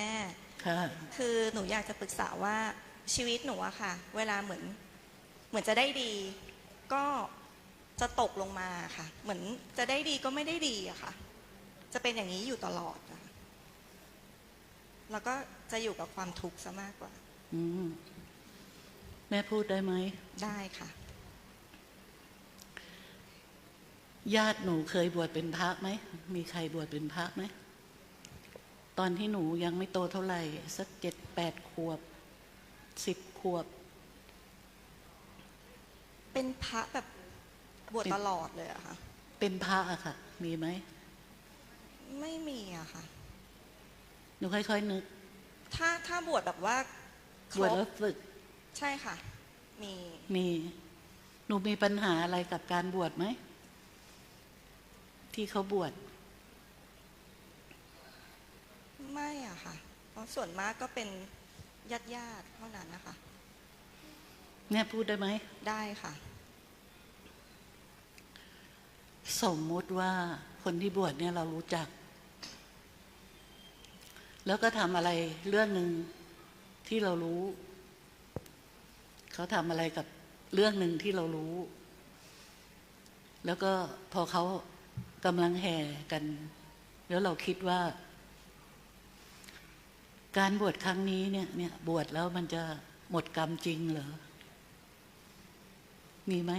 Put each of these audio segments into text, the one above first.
แม่ค่ะ คือหนูอยากจะปรึกษาว่าชีวิตหนูอะค่ะ เวลาเหมือน เหมือนจะได้ดี ก็จะตกลงมาค่ะ เหมือนจะได้ดีก็ไม่ได้ดีอะค่ะ จะเป็นอย่างนี้อยู่ตลอดอะแล้วก็จะอยู่กับความทุกข์ซะมากกว่า อืม แม่พูดได้ไหม ได้ค่ะ ญาติหนูเคยบวชเป็นพระไหม มีใครบวชเป็นพระไหม ตอนที่หนูยังไม่โตเท่าไหร่ สักเจ็ดแปดขวบสิบขวบ เป็นพระแบบบวชเป็นตลอดเลยอะค่ะ เป็นพระอะค่ะ มีไหม ไม่มีอะค่ะ หนูค่อยๆนึก ถ้าถ้าบวชแบบว่าคบรวชบแล้วฝึก ใช่ค่ะ มี มี หนูมีปัญหาอะไรกับการบวชไหม ที่เขาบวช ไม่อะค่ะ เพราะส่วนมากก็เป็นญาติญาติๆเท่านั้นนะคะ แม่พูดได้ไหม ได้ค่ะ สมมุติว่าคนที่บวชเนี่ยเรารู้จัก แล้วก็ทำอะไรเรื่องหนึ่งที่เรารู้ เขาทำอะไรกับเรื่องหนึ่งที่เรารู้ แล้วก็พอเขากำลังแห่กัน แล้วเราคิดว่า การบวชครั้งนี้เนี่ยเนี่ยบวชแล้วมันจะหมดกรรมจริงเหรอ มีไหม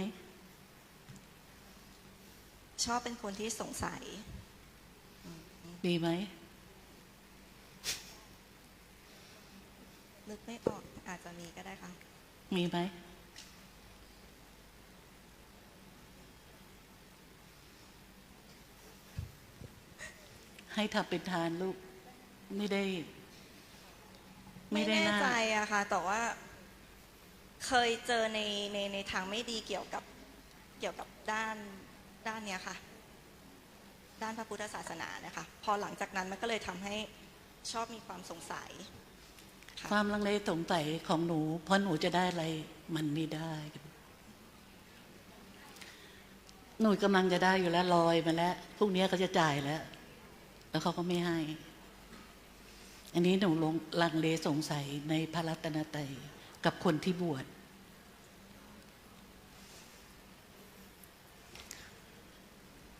ชอบเป็นคนที่สงสัย มีไหม นึกไม่ออกอาจจะมีก็ได้ค่ะ มีไหม ให้ทำเป็นทานลูก ไม่ได้ ไม่ไม่ได้แน่น่าใจอะค่ะ แต่ว่า เคยเจอในในในทางไม่ดีเกี่ยวกับเกี่ยวกับด้านด้านเนี้ยค่ะ ด้านพระพุทธศาสนานะคะ พอหลังจากนั้นมันก็เลยทำให้ชอบมีความสงสัย ค่ะ ความลังเลสงสัยของหนูเพราะหนูจะได้อะไรมันไม่ได้ หนูกำลังจะได้อยู่แล้วลอยมาแล้วพรุ่งนี้เขาจะจ่ายแล้ว แล้วเขาก็ไม่ให้ อันนี้หนูลงลังเลสงสัยในพระรัตนตรัยกับคนที่บวช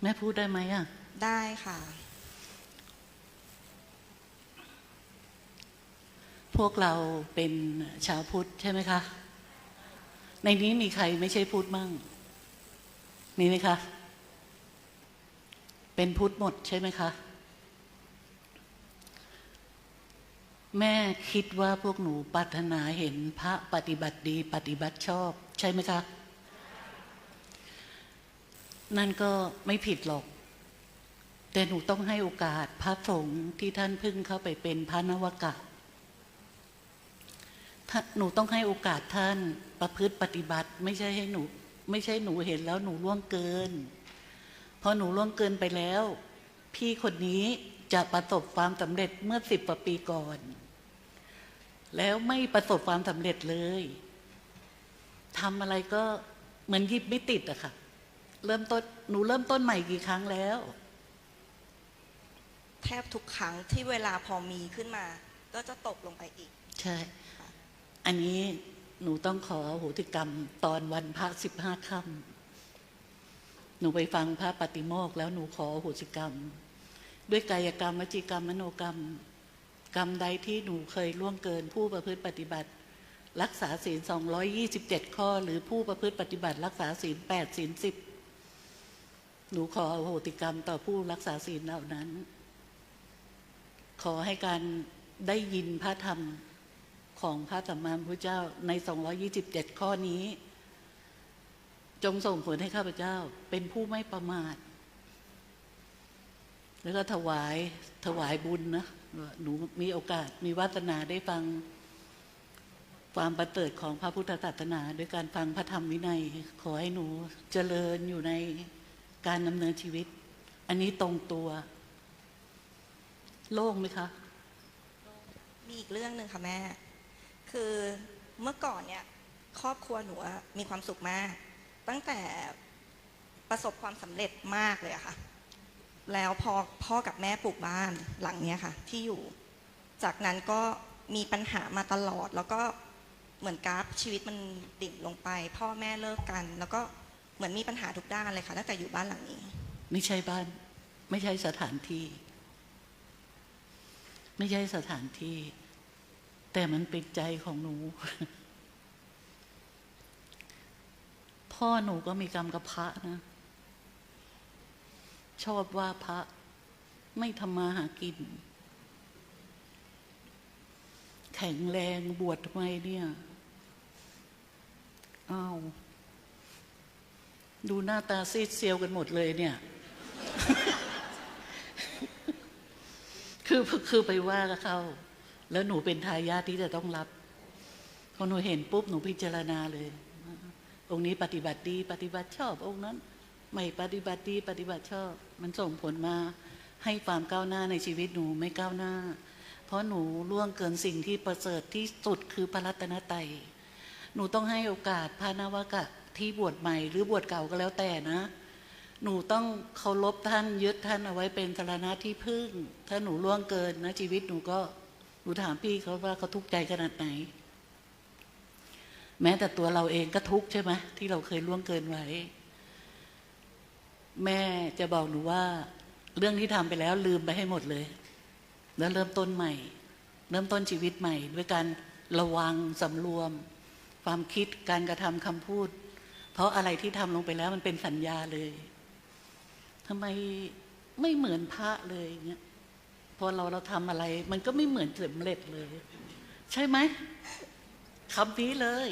แม่พูดได้ไหมอะ ได้ค่ะ พวกเราเป็นชาวพุทธใช่ไหมคะ ในนี้มีใครไม่ใช่พุทธมั่ง มีไหมคะ เป็นพุทธหมดใช่ไหมคะ แม่คิดว่าพวกหนูปรารถนาเห็นพระปฏิบัติดี ปฏิบัติชอบ ใช่ไหมคะ นั่นก็ไม่ผิดหรอก แต่หนูต้องให้โอกาสพระสงฆ์ที่ท่านพึ่งเข้าไปเป็นพระนวกะถ้าหนูต้องให้โอกาสท่านประพฤติปฏิบัติ ไม่ใช่ให้หนู ไม่ใช่หนูเห็นแล้วหนูล่วงเกินพอหนูล่วงเกินไปแล้ว พี่คนนี้จะประสบความสำเร็จเมื่อสิบกว่าปีก่อน แล้วไม่ประสบความสำเร็จเลยทำอะไรก็เหมือนหยิบไม่ติดอะค่ะ เริ่มต้นหนูเริ่มต้นใหม่กี่ครั้งแล้ว แทบทุกครั้งที่เวลาพอมีขึ้นมา ก็จะตกลงไปอีก ใช่ อันนี้หนูต้องขอโหติกรรมตอนวันพระสิบห้าค่ำหนูไปฟังพระปฏิโมกข์แล้วหนูขอโหติกรรม ด้วยกายกรรมวจีกรรมมโนกรรม กรรมใดที่หนูเคยล่วงเกินผู้ประพฤติปฏิบัติ รักษาศีล 227 ข้อ หรือผู้ประพฤติปฏิบัติ รักษาศีล8ศีล10 หนูขออโหติกรรมต่อผู้รักษาศีลเหล่านั้น ขอให้การได้ยินพระธรรมของพระสัมมาสัมพุทธเจ้าใน 227 ข้อนี้ จงส่งผลให้ข้าพเจ้าเป็นผู้ไม่ประมาท แล้วก็ถวายถวายบุญนะ หนูมีโอกาสมีวาสนาได้ฟังความประเสริฐของพระพุทธศาสนาด้วยการฟังพระธรรมวินัย ขอให้หนูเจริญอยู่ในการดำเนินชีวิต อันนี้ตรงตัว โล่งไหมคะ มีอีกเรื่องหนึ่งค่ะแม่ คือเมื่อก่อนเนี่ย ครอบครัวหนูมีความสุขมาก ตั้งแต่ประสบความสำเร็จมากเลยอะค่ะ แล้วพอพ่อกับแม่ปลูกบ้านหลังเนี้ยค่ะ ที่อยู่ จากนั้นก็มีปัญหามาตลอด แล้วก็เหมือนกราฟชีวิตมันดิ่งลงไป พ่อแม่เลิกกัน แล้วก็เหมือนมีปัญหาทุกด้านเลยค่ะตั้งแต่อยู่บ้านหลังนี้ ไม่ใช่บ้าน ไม่ใช่สถานที่ ไม่ใช่สถานที่ แต่มันเป็นใจของหนู พ่อหนูก็มีกรรมกับพระนะ ชอบว่าพระไม่ทำมาหากิน แข็งแรงบวชทำไมเนี่ยอ้าวดูหน้าตาซีดเซียวกันหมดเลยเนี่ย คือคือไปว่าเขาแล้วหนูเป็นทายาทที่จะต้องรับพอหนูเห็นปุ๊บหนูพิจารณาเลย องค์นี้ปฏิบัติดี ปฏิบัติชอบองค์นั้น ไม่ปฏิบัติดีปฏิบัติชอบ มันส่งผลมาให้ความก้าวหน้าในชีวิตหนูไม่ก้าวหน้า เพราะหนูล่วงเกินสิ่งที่ประเสริฐที่สุดคือพระรัตนตรัยหนูต้องให้โอกาสพระนวกะที่บวชใหม่หรือบวชเก่าก็แล้วแต่นะ หนูต้องเคารพท่านยึดท่านเอาไว้เป็นสารณะที่พึ่ง ถ้าหนูล่วงเกินนะ ชีวิตหนูก็หนูถามพี่เขาว่าเขาทุกข์ใจขนาดไหน แม้แต่ตัวเราเองก็ทุกข์ใช่ไหมที่เราเคยล่วงเกินไว้ แม่จะบอกหนูว่า เรื่องที่ทำไปแล้วลืมไปให้หมดเลย แล้วเริ่มต้นใหม่ เริ่มต้นชีวิตใหม่ ด้วยการระวังสำรวม ความคิดการกระทำคำพูด เพราะอะไรที่ทำลงไปแล้วมันเป็นสัญญาเลยทำไมไม่เหมือนพระเลยอย่างเงี้ยพอเราเราทำอะไร มันก็ไม่เหมือนสำเร็จเลย ใช่ไหมคำนี้เลย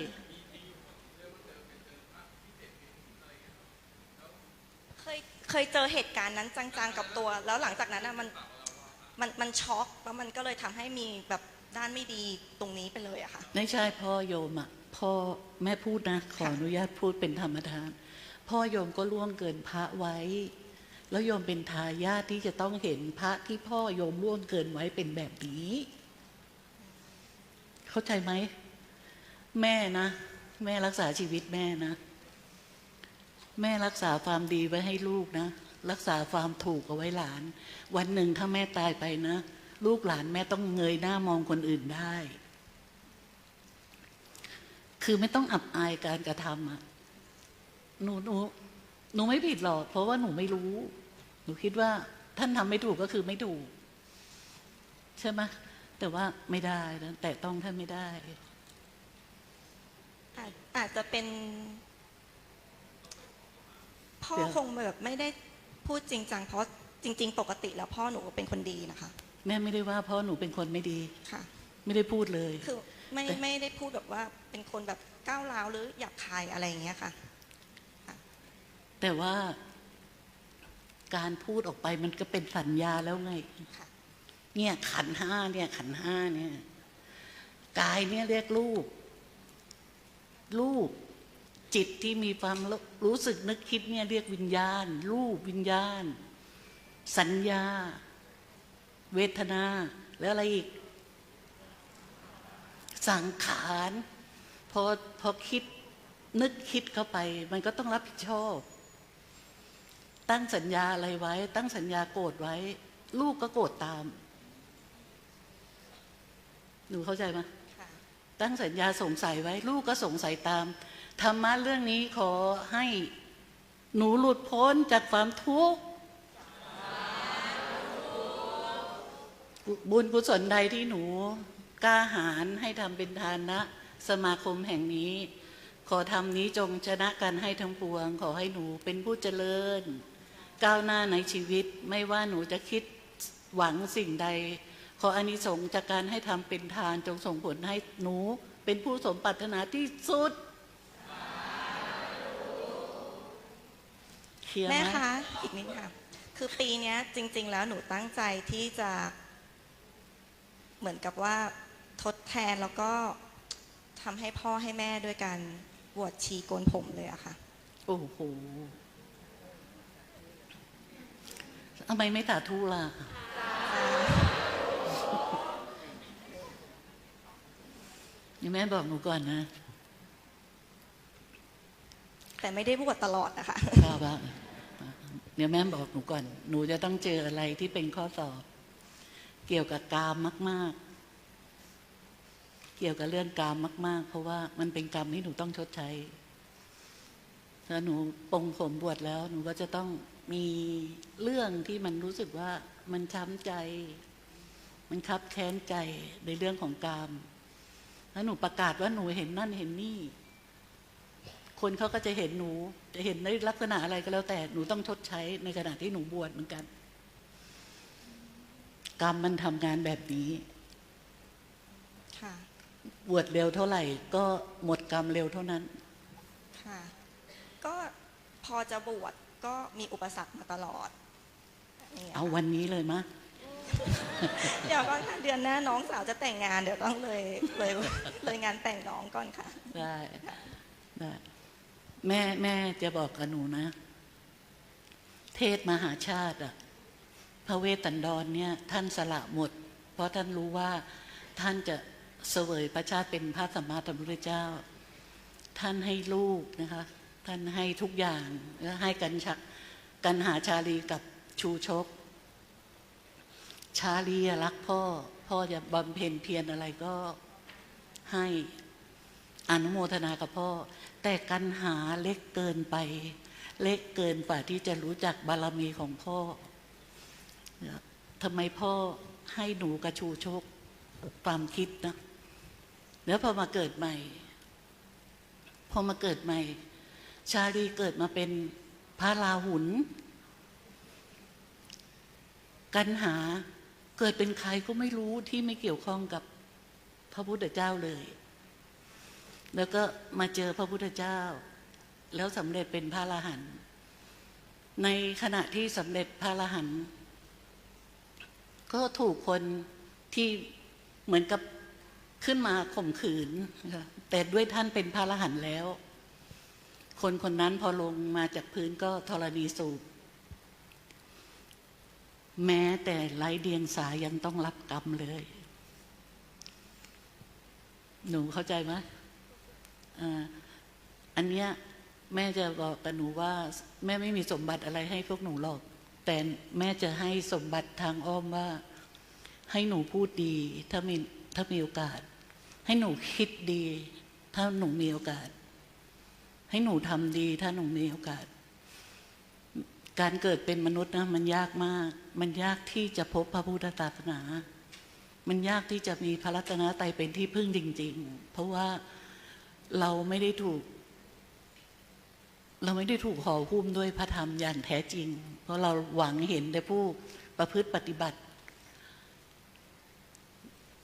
เคยเคยเจอเหตุการณ์นั้นจังๆกับตัว แล้วหลังจากนั้นน่ะมันมันมันช็อกแล้วมันก็เลยทำให้มีแบบด้านไม่ดีตรงนี้ไปเลยอะค่ะ ไม่ใช่พ่อโยมอะพ่อแม่พูดนะขออนุญาตพูดเป็นธรรมทาน พ่อโยมก็ล่วงเกินพระไว้ แล้วโยมเป็นทายาทที่จะต้องเห็นพระที่พ่อโยมล่วงเกินไว้เป็นแบบนี้ เข้าใจไหมแม่นะ แม่รักษาชีวิตแม่นะ แม่รักษาความดีไว้ให้ลูกนะ รักษาความถูกเอาไว้หลาน วันหนึ่งถ้าแม่ตายไปนะ ลูกหลานแม่ต้องเงยหน้ามองคนอื่นได้ คือไม่ต้องอับอายการกระทำอะหนูหนูหนูไม่ผิดหรอกเพราะว่าหนูไม่รู้ หนูคิดว่าท่านทำไม่ถูกก็คือไม่ถูก ใช่ไหมแต่ว่าไม่ได้นะแต่ต้องท่านไม่ได้อาจอาจจะเป็น พ่อเดี๋ยวคงแบบไม่ได้พูดจริงจังเพราะจริง ๆ ปกติแล้วพ่อหนูเป็นคนดีนะคะ แม่ไม่ได้ว่าเพราะหนูเป็นคนไม่ดีค่ะ ไม่ได้พูดเลยคือไม่แต่ไม่ได้พูดแบบว่าเป็นคนแบบก้าวร้าวหรือหยาบคายอะไรอย่างเงี้ยค่ะ แต่ว่าการพูดออกไปมันก็เป็นสัญญาแล้วไงค่ะเนี่ยขันธ์ห้าเนี่ยขันธ์ห้าเนี่ยกายเนี่ยเรียกรูปรูป จิตที่มีความรู้รู้สึกนึกคิดเนี่ยเรียกวิญญาณ รูปวิญญาณ สัญญา เวทนา แล้วอะไรอีก สังขารพอพอคิดนึกคิดเข้าไป มันก็ต้องรับผิดชอบ ตั้งสัญญาอะไรไว้ ตั้งสัญญาโกรธไว้ ลูกก็โกรธตาม หนูเข้าใจไหมค่ะตั้งสัญญาสงสัยไว้ ลูกก็สงสัยตาม ธรรมะเรื่องนี้ขอให้หนูหลุดพ้นจากความทุกข์บุญกุศลใดที่หนูกล้าหาญให้ทำเป็นทานนะสมาคมแห่งนี้ ขอทำนี้จงชนะกันให้ทั้งปวง ขอให้หนูเป็นผู้เจริญ ก้าวหน้าในชีวิตไม่ว่าหนูจะคิดหวังสิ่งใด ขออานิสงส์จากการให้ทำเป็นทานจงส่งผลให้หนูเป็นผู้สมปรารถนาที่สุดเค ลียร์ไหแม่มคะ อีกนิดค่ะ คือปีเนี้ยจริง ๆ แล้วหนูตั้งใจที่จะ เหมือนกับว่าทดแทนแล้วก็ทำให้พ่อให้แม่ด้วยการบวชชีโกนผมเลยอะค่ะ โอ้โหทำไมไม่สาธุล่ะ นี่แม่บอกหนูก่อนนะ แต่ไม่ได้บวชตลอดนะคะทราบว่า เดี๋ยวแม่บอกหนูก่อน หนูจะต้องเจออะไรที่เป็นข้อสอบ เกี่ยวกับกามมาก ๆ เกี่ยวกับเรื่องกรรมมาก ๆ เพราะว่ามันเป็นกรรมที่หนูต้องชดใช้ถ้าหนูปงผมบวชแล้ว หนูก็จะต้องมีเรื่องที่มันรู้สึกว่ามันช้ำใจ มันคับแค้นใจในเรื่องของกรรมแล้วหนูประกาศว่าหนูเห็นนั่นเห็นนี่ คนเขาก็จะเห็นหนู จะเห็นในลักษณะอะไรก็แล้วแต่หนูต้องชดใช้ในขณะที่หนูบวชเหมือนกัน กรรมมันทำงานแบบนี้ค่ะบวชเร็วเท่าไหร่ ก็หมดกรรมเร็วเท่านั้นค่ะก็พอจะบวชก็มีอุปสรรคมาตลอดย่งงี้ยเอาค่ะวันนี้เลยมะเดี๋ยวก็ค่ะเดือนหน้าน้องสาวจะแต่งงานเดี๋ยวต้องเลยเลยเลยงานแต่งน้องก่อนค่ะ ได้ได้ แม่แม่จะบอกกับหนูนะ เทศมหาชาติอะพระเวสสันดรเนี่ย ท่านสละหมด เพราะท่านรู้ว่าท่านจะเสวยพระชาติเป็นพระสัมมาสัมพุทธเจ้า ท่านให้ลูกนะคะ ท่านให้ทุกอย่างแล้วให้กันชกันหาชาลีกับชูชก ชาลีรักพ่อ พ่อจะบำเพ็ญเพียรอะไรก็ให้ อนุโมทนากับพ่อ แต่กันหาเล็กเกินไป เล็กเกินกว่าที่จะรู้จักบารมีของพ่อทำไมพ่อให้หนูกระชูโชกความคิดนะแล้วพอมาเกิดใหม่ พอมาเกิดใหม่ ชาลีเกิดมาเป็นพระราหุลกันหาเกิดเป็นใครก็ไม่รู้ที่ไม่เกี่ยวข้องกับพระพุทธเจ้าเลย แล้วก็มาเจอพระพุทธเจ้า แล้วสำเร็จเป็นพระอรหันต์ในขณะที่สำเร็จพระอรหันต์ก็ถูกคนที่เหมือนกับขึ้นมาข่มขืน แต่ด้วยท่านเป็นพระอรหันต์แล้ว คนคนนั้นพอลงมาจากพื้นก็ธรณีสูบแม้แต่ไร้เดียงสายังต้องรับกรรมเลย หนูเข้าใจไหม อันเนี้ยแม่จะบอกกับหนูว่า แม่ไม่มีสมบัติอะไรให้พวกหนูหรอก แต่แม่จะให้สมบัติทางอ้อมว่า ให้หนูพูดดี ถ้ามีถ้ามีโอกาส ให้หนูคิดดี ถ้าหนูมีโอกาส ให้หนูทำดี ถ้าหนูมีโอกาส การเกิดเป็นมนุษย์นะมันยากมาก มันยากที่จะพบพระพุทธศาสนา มันยากที่จะมีพระรัตนตรัยเป็นที่พึ่งจริง ๆ เพราะว่า เราไม่ได้ถูก เราไม่ได้ถูกห่อหุ้มด้วยพระธรรมอย่างแท้จริง เพราะเราหวังเห็นแต่ผู้ประพฤติปฏิบัติ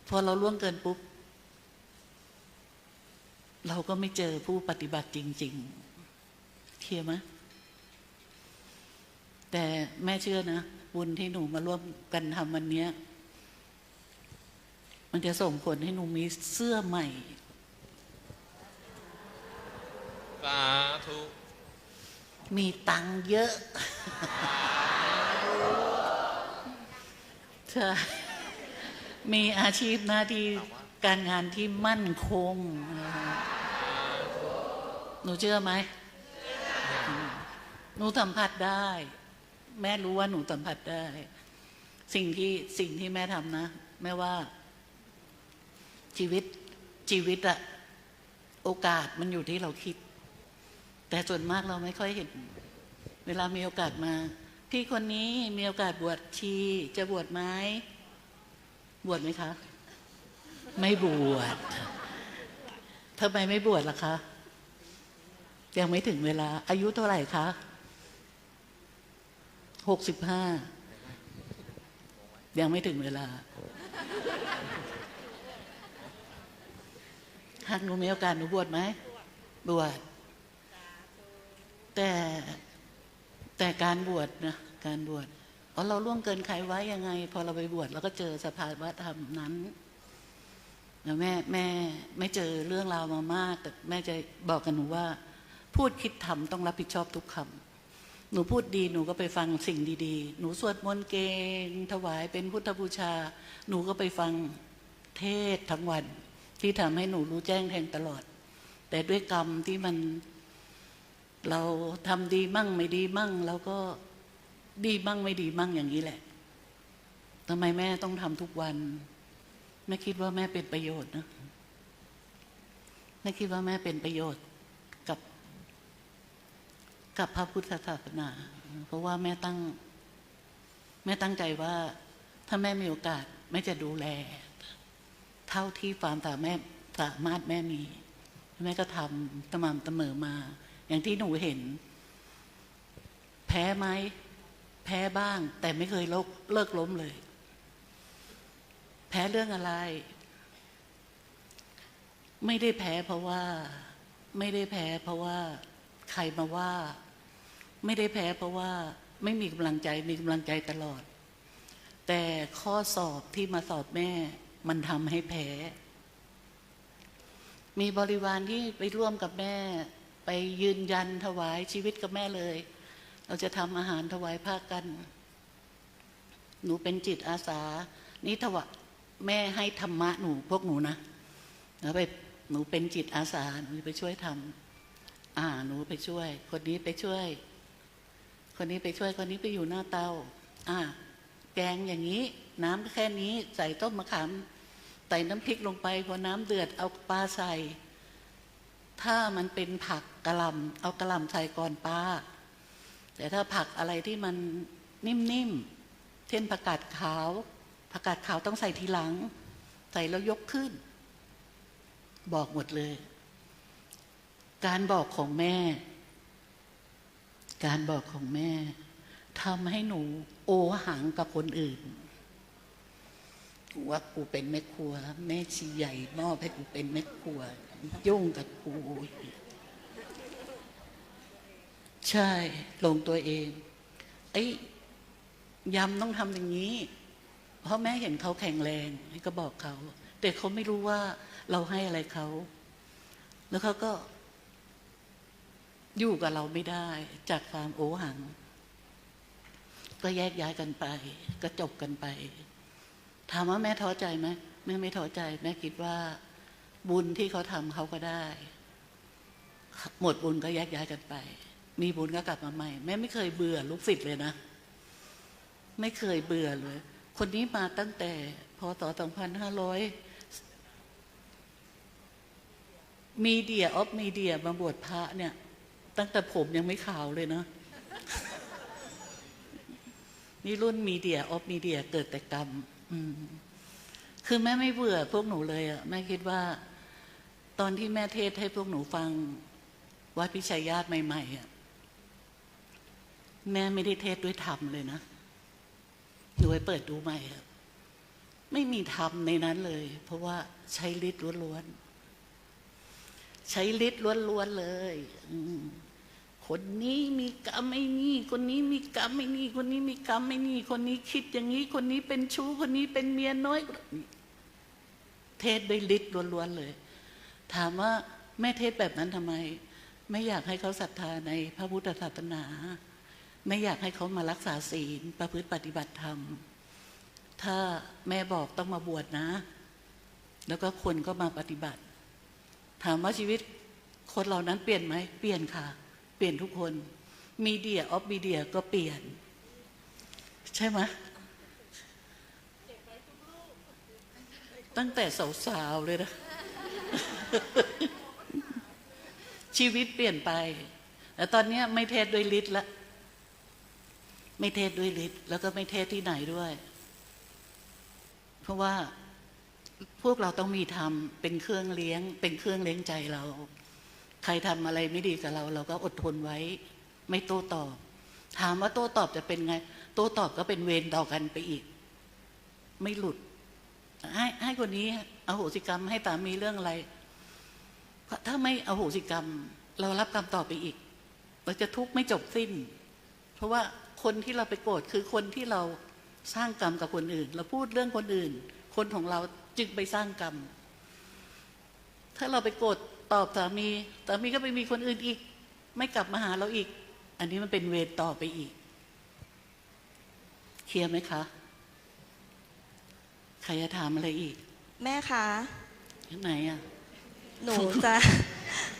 พอเราล่วงเกินปุ๊บเราก็ไม่เจอผู้ปฏิบัติจริง ๆเคลียร์ไหมแต่แม่เชื่อนะ บุญที่หนูมาร่วมกันทำวันนี้มันจะส่งผลให้หนูมีเสื้อใหม่ สาธุมีตังค์เยอะใช่มีอาชีพหน้าที่การงานที่มั่นคงนะคะหนูเชื่อไหม หนูสัมผัสได้ แม่รู้ว่าหนูสัมผัสได้ สิ่งที่สิ่งที่แม่ทำนะ แม่ว่า ชีวิตชีวิตอะโอกาสมันอยู่ที่เราคิด แต่ส่วนมากเราไม่ค่อยเห็น เวลามีโอกาสมา พี่คนนี้มีโอกาสบวชชี จะบวชไหมบวชไหมคะ ไม่บวชทำไมไม่บวชล่ะคะ ยังไม่ถึงเวลา อายุเท่าไหร่คะหกสิบห้ายังไม่ถึงเวลาหากหนูมีโอกาสหนูบวชไหมบวช แต่แต่การบวชนะการบวชอ๋อเราล่วงเกินใครไว้ยังไง พอเราไปบวชเราก็เจอสภาวะธรรมนั้นแล้วแม่แม่ไม่เจอเรื่องราวมามาก แต่แม่จะบอกกับหนูว่า พูดคิดทำต้องรับผิดชอบทุกคำหนูพูดดีหนูก็ไปฟังสิ่งดีๆ หนูสวดมนต์เก่งถวายเป็นพุทธบูชา หนูก็ไปฟังเทศทั้งวัน ที่ทำให้หนูรู้แจ้งแทงตลอด แต่ด้วยกรรมที่มัน เราทำดีมั่งไม่ดีมั่งเราก็ดีมั่งไม่ดีมั่งอย่างนี้แหละทำไมแม่ต้องทำทุกวัน แม่คิดว่าแม่เป็นประโยชน์นะแม่คิดว่าแม่เป็นประโยชน์กับ กับพระพุทธศาสนา เพราะว่าแม่ตั้ง แม่ตั้งใจว่า ถ้าแม่มีโอกาส แม่จะดูแล เท่าที่ความสามารถสามารถแม่มี แม่ก็ทำสม่ำเสมอมา อย่างที่หนูเห็น แพ้ไหมแพ้บ้าง แต่ไม่เคยเลิกเลิกล้มเลย แพ้เรื่องอะไร ไม่ได้แพ้เพราะว่า ไม่ได้แพ้เพราะว่า ใครมาว่า ไม่ได้แพ้เพราะว่า ไม่มีกำลังใจมีกำลังใจตลอด แต่ข้อสอบที่มาสอบแม่ มันทำให้แพ้มีบริวารที่ไปร่วมกับแม่ ไปยืนยันถวายชีวิตกับแม่เลย เราจะทำอาหารถวายพระกัน หนูเป็นจิตอาสา นี่ถวายแม่ให้ธรรมะหนูพวกหนูนะแล้วไปหนูเป็นจิตอาสาหนูไปช่วยทำอ่าหนูไปช่วย คนนี้ไปช่วย คนนี้ไปช่วย คนนี้ไปอยู่หน้าเตาอ่าแกงอย่างนี้ น้ำแค่นี้ ใส่ต้มมะขามใส่น้ำพริกลงไปพอน้ำเดือดเอาปลาใส่ ถ้ามันเป็นผักกระหลำเอากระหลำใส่ก่อนปลาแต่ถ้าผักอะไรที่มันนิ่มๆเช่นผักกาดขาวผักกาดขาวต้องใส่ทีหลัง ใส่แล้วยกขึ้น บอกหมดเลย การบอกของแม่ การบอกของแม่ทำให้หนูโอหังกับคนอื่นว่ากูเป็นแม่ครัว แม่ชีใหญ่มอบให้กูเป็นแม่ครัว ยุ่งกับกูใช่ลงตัวเองไอ้ยำต้องทำอย่างนี้ เพราะแม่เห็นเขาแข็งแรงก็บอกเขา แต่เขาไม่รู้ว่าเราให้อะไรเขา แล้วเขาก็อยู่กับเราไม่ได้จากความโอหัง ก็แยกย้ายกันไป ก็จบกันไป ถามว่าแม่ท้อใจไหมแม่ไม่ท้อใจ แม่คิดว่า บุญที่เขาทำเขาก็ได้ หมดบุญก็แยกย้ายกันไป มีบุญก็กลับมาใหม่ แม่ไม่เคยเบื่อลูกศิษย์เลยนะ ไม่เคยเบื่อเลย คนนี้มาตั้งแต่พศ2500มีเดียออฟมีเดียมาบวชพระเนี่ย ตั้งแต่ผมยังไม่ขาวเลยนะนี่รุ่นมีเดียออฟมีเดียเกิดแต่กรรม อืมคือแม่ไม่เบื่อพวกหนูเลยอะแม่คิดว่า ตอนที่แม่เทศให้พวกหนูฟังวัดพิชัยญาติใหม่ๆอะแม่ไม่ได้เทศด้วยธรรมเลยนะหนูไปเปิดดูใหม่ครับไม่มีธรรมในนั้นเลย เพราะว่าใช้ฤทธิ์ล้วนๆใช้ฤทธิ์ล้วนๆเลยคนนี้มีกรรมไม่นี่ คนนี้มีกรรมไม่นี่ คนนี้มีกรรมไม่นี่ คนนี้คิดอย่างนี้ คนนี้เป็นชู้ คนนี้เป็นเมียน้อย เทศด้วยฤทธิ์ล้วนๆเลย ถามว่าแม่เทศแบบนั้นทำไม ไม่อยากให้เขาศรัทธาในพระพุทธศาสนา ไม่อยากให้เขามารักษาศีลประพฤติปฏิบัติธรรม ถ้าแม่บอกต้องมาบวชนะ แล้วก็คนก็มาปฏิบัติ ถามว่าชีวิตคนเหล่านั้นเปลี่ยนไหม เปลี่ยนค่ะ เปลี่ยนทุกคน มีเดียออฟมีเดียก็เปลี่ยน ใช่ไหมตั้งแต่สาวๆเลยนะ ชีวิตเปลี่ยนไปแต่ตอนนี้ไม่เทศด้วยฤทธิ์ละ ไม่เทศด้วยฤทธิ์แล้วก็ไม่เทศที่ไหนด้วย เพราะว่าพวกเราต้องมีธรรมเป็นเครื่องเลี้ยง เป็นเครื่องเลี้ยงใจเรา ใครทำอะไรไม่ดีกับเรา เราก็อดทนไว้ ไม่โต้ตอบ ถามว่าโต้ตอบจะเป็นไง โต้ตอบก็เป็นเวรต่อกันไปอีก ไม่หลุด ให้ให้คนนี้ อโหสิกรรมให้สามีเรื่องอะไร ถ้าไม่อโหสิกรรม เรารับกรรมต่อไปอีก เราจะทุกข์ไม่จบสิ้น เพราะว่าคนที่เราไปโกรธคือคนที่เราสร้างกรรมกับคนอื่น เราพูดเรื่องคนอื่น คนของเราจึงไปสร้างกรรม ถ้าเราไปโกรธตอบสามีสามีก็ไปมีคนอื่นอีก ไม่กลับมาหาเราอีก อันนี้มันเป็นเวรต่อไปอีก เคลียร์ไหมคะ ใครจะถามอะไรอีก แม่คะ ไหนอะ หนูจะ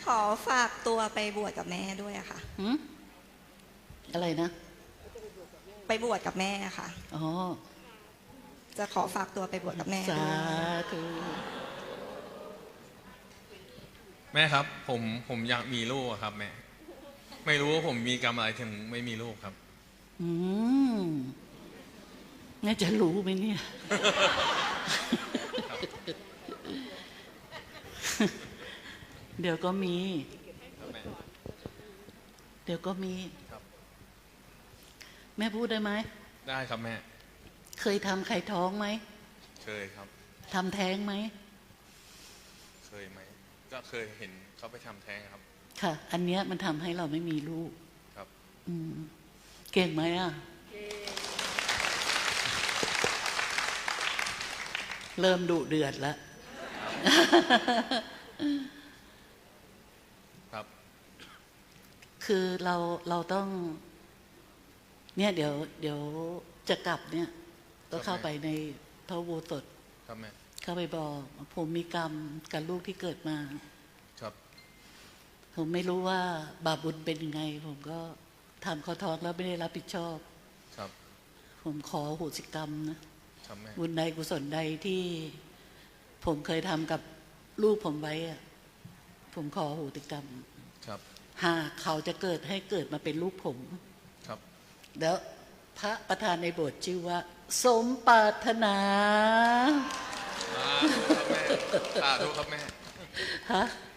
ขอฝากตัวไปบวชกับแม่ด้วยอะค่ะหืมอะไรนะ ไปบวชกับแม่ค่ะ อ๋อ จะขอฝากตัวไปบวชกับแม่สาด้วยธุแม่ครับ ผมผมอยากมีลูกอะครับ แม่ ไม่รู้ว่าผมมีกรรมอะไรถึงไม่มีลูกครับ อืมน่าจะรู้ไหมเนี่ย เดี๋ยวก็มีครับแม่เดี๋ยวก็มีครับแม่พูดได้ไหม ได้ครับแม่ เคยทำไข่ท้องไหม เคยครับ ทำแท้งไหม เคยไหม ก็เคยเห็นเขาไปทำแท้งครับ ค่ะ อันเนี้ยมันทำให้เราไม่มีลูก ครับ อืม เก่งไหมอะ เริ่มดุเดือดแล้ว ครับ คือเราเราต้อง เนี่ยเดี๋ยว เดี๋ยวจะกลับเนี่ย ก็เข้าไปในพระอุโบสถครับแม่เข้าไปบอกว่าผมมีกรรมกับลูกที่เกิดมา ครับ ผมไม่รู้ว่าบาปบุญเป็นยังไง ผมก็ทำเขาท้องแล้วไม่ได้รับผิดชอบ ครับ ผมขออโหสิกรรมนะครับแม่บุญใดกุศลใดที่ ผมเคยทำกับลูกผมไว้อะผมขออโหสิกรรม ครับหากเขาจะเกิดให้เกิดมาเป็นลูกผม ครับ แล้วพระประธานในโบสถ์ชื่อว่า สมปรารถนาสาธุครับแม่สาธุครับแม่ฮะส